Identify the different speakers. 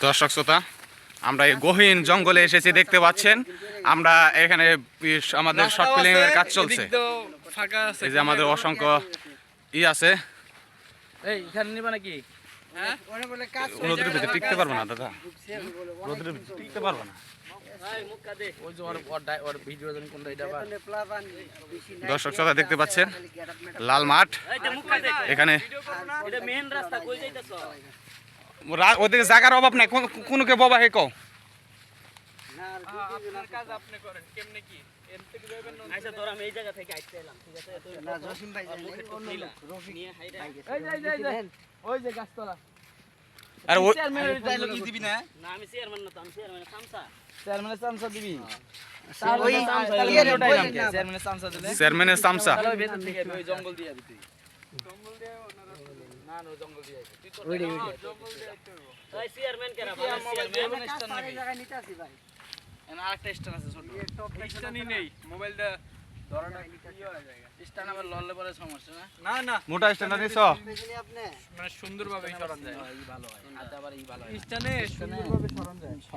Speaker 1: দর্শক শ্রোতা আমরা এই গহীন জঙ্গলে এসেছি দেখতে পাচ্ছেন। আমরা এখানে আমাদের শর্ট ফিল্ম এর কাজ চলছে। এই যে আমাদের অসংখ্য ই আছে।
Speaker 2: এই এখানে নিবা নাকি? হ্যাঁ?
Speaker 1: রোদের ভিতরে টিকতে পারব না দাদা। রোদের ভিতরে টিকতে না। দর্শক শ্রোতা দেখতে পাচ্ছেন? লাল মাঠ। এখানে রা- ওদিকে জায়গার অভাব নাই কোন- বাবা হে কও।
Speaker 2: আপনার কাজ আপনি করেন কেমনে কি? এর থেকে যাবেন না
Speaker 3: আচ্ছা ধর আমি এই জায়গা থেকে আসতে এলাম ঠিক আছে? তুই নিয়ে হাইরা
Speaker 2: এই যে, এই যে, এই যে, ওই
Speaker 1: আর
Speaker 2: দিবি না?
Speaker 3: না আমি চেয়ারম্যান না তো আমি চেয়ারম্যান সামসা
Speaker 2: চেয়ারম্যানের চামচা দিবি? চেয়ারম্যানের চামচা দিলে।
Speaker 1: চেয়ারম্যানের চামচা।
Speaker 2: জঙ্গল দিয়ে আবি স্ট্যান্ড হয়ে
Speaker 1: নিছ
Speaker 4: মানে সুন্দরভাবে সরান যায়
Speaker 2: ভালো হয়। হয়।
Speaker 4: সুন্দরভাবে সরান যায়